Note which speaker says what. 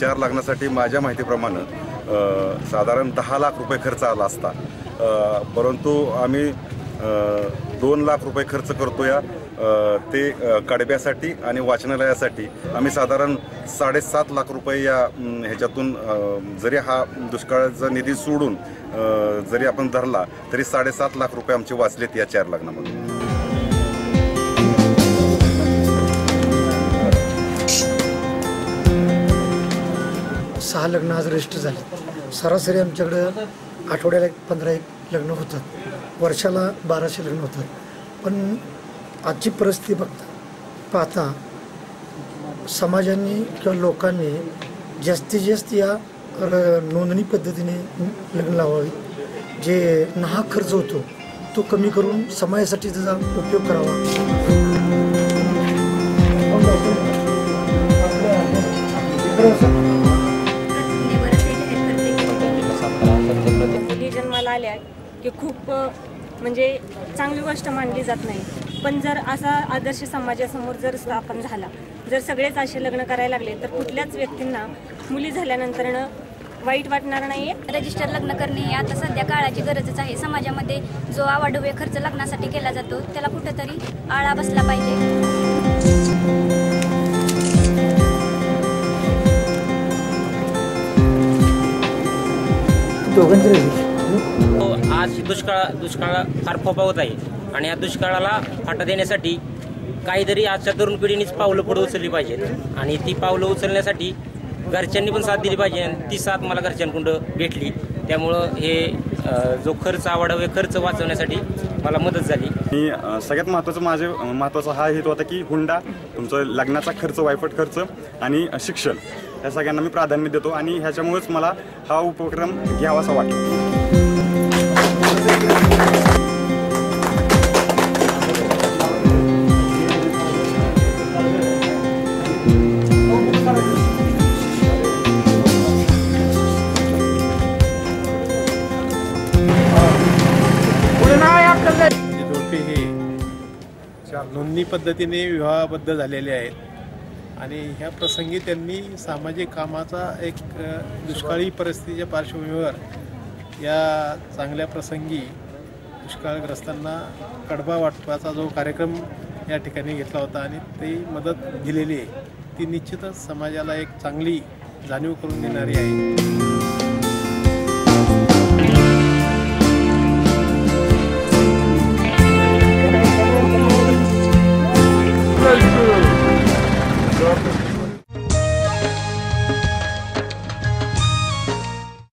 Speaker 1: चार लग्नासाठी माझ्या माहितीप्रमाणे साधारण दहा लाख रुपये खर्च आला असता. परंतु आम्ही दोन लाख रुपये खर्च करतो या ते कडब्यासाठी आणि वाचनालयासाठी. आम्ही साधारण साडेसात लाख रुपये या ह्याच्यातून जरी हा दुष्काळाचा निधी सोडून जरी आपण धरला तरी साडेसात लाख रुपये आमचे वाचलेत या चार लग्नामधून.
Speaker 2: सहा लग्न आज रजिस्टर झाले सरासरी आमच्याकडं आठवड्याला एक पंधरा एक लग्न होतात. वर्षाला बाराशे लग्न होतात. पण आजची परिस्थिती बघता पाहता समाजाने किंवा लोकांनी जास्तीत जास्त या नोंदणी पद्धतीने लग्न लावावी. जे नाहक खर्च होतो तो कमी करून समाजासाठी त्याचा उपयोग करावा.
Speaker 3: जन्माला आल्या की खूप म्हणजे चांगली गोष्ट मानली जात नाही. पण जर असा आदर्श समाजासमोर जर स्थापन झाला जर सगळेच असे लग्न करायला लागले तर कुठल्याच व्यक्तींना मुली झाल्यानंतरनं वाईट वाटणार नाही
Speaker 4: रजिस्टर लग्न करणे ही आता सध्या काळाची गरजच आहे. समाजामध्ये जो आवाढव्य खर्च लग्नासाठी केला जातो त्याला कुठेतरी आळा बसला पाहिजे.
Speaker 2: दोघांचं रजिस्टर.
Speaker 5: आज दुष्काळ दुष्काळ फार फोफावत आहे. आणि या दुष्काळाला फाटा देण्यासाठी काहीतरी आजच्या तरुण पिढीनेच पावलं पुढे उचलली पाहिजेत. आणि ती पावलं उचलण्यासाठी घरच्यांनी पण साथ दिली पाहिजे आणि ती साथ मला घरच्यांकडं भेटली. त्यामुळं हे जो खर्च आवडावे खर्च वाचवण्यासाठी मला मदत झाली.
Speaker 6: मी सगळ्यात महत्त्वाचं माझे महत्त्वाचा हा हेतू होता की हुंडा तुमचं लग्नाचा खर्च वायफट खर्च आणि शिक्षण या सगळ्यांना मी प्राधान्य देतो आणि ह्याच्यामुळेच मला हा उपक्रम घ्यावासा वाटतो.
Speaker 7: नोंदणी पद्धतीने विवाहाबद्ध झालेले आहेत. आणि ह्या प्रसंगी त्यांनी सामाजिक कामाचा एक दुष्काळी परिस्थितीच्या पार्श्वभूमीवर या चांगल्या प्रसंगी दुष्काळग्रस्तांना कडबा वाटपाचा जो कार्यक्रम या ठिकाणी घेतला होता आणि ती मदत दिलेली आहे ती निश्चितच समाजाला एक चांगली जाणीव करून देणारी आहे.